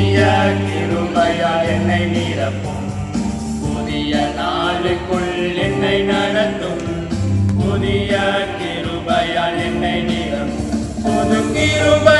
புதிய கிருமையால் என்னை நிரப்பும். புதிய நாளுக்குள் என்னை நடத்தும். புதிய கிருபையால் என்னை நிரப்பும். புது கிருபை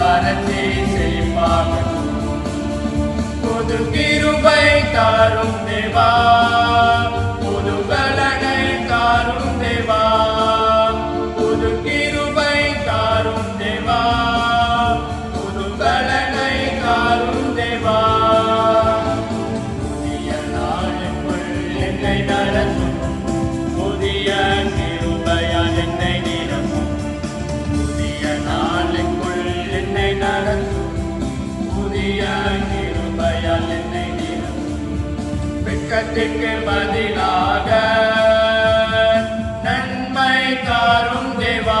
மனத்தை செய்வாகும் புது கிருபை தாரும் தேவா. புது பலனை தாரும் தேவா. புது கிருபை தாரும் தேவா. புது பலனை தாரும் வெட்கத்துக்கு பதிலாக நன்மை தாரும் தேவா.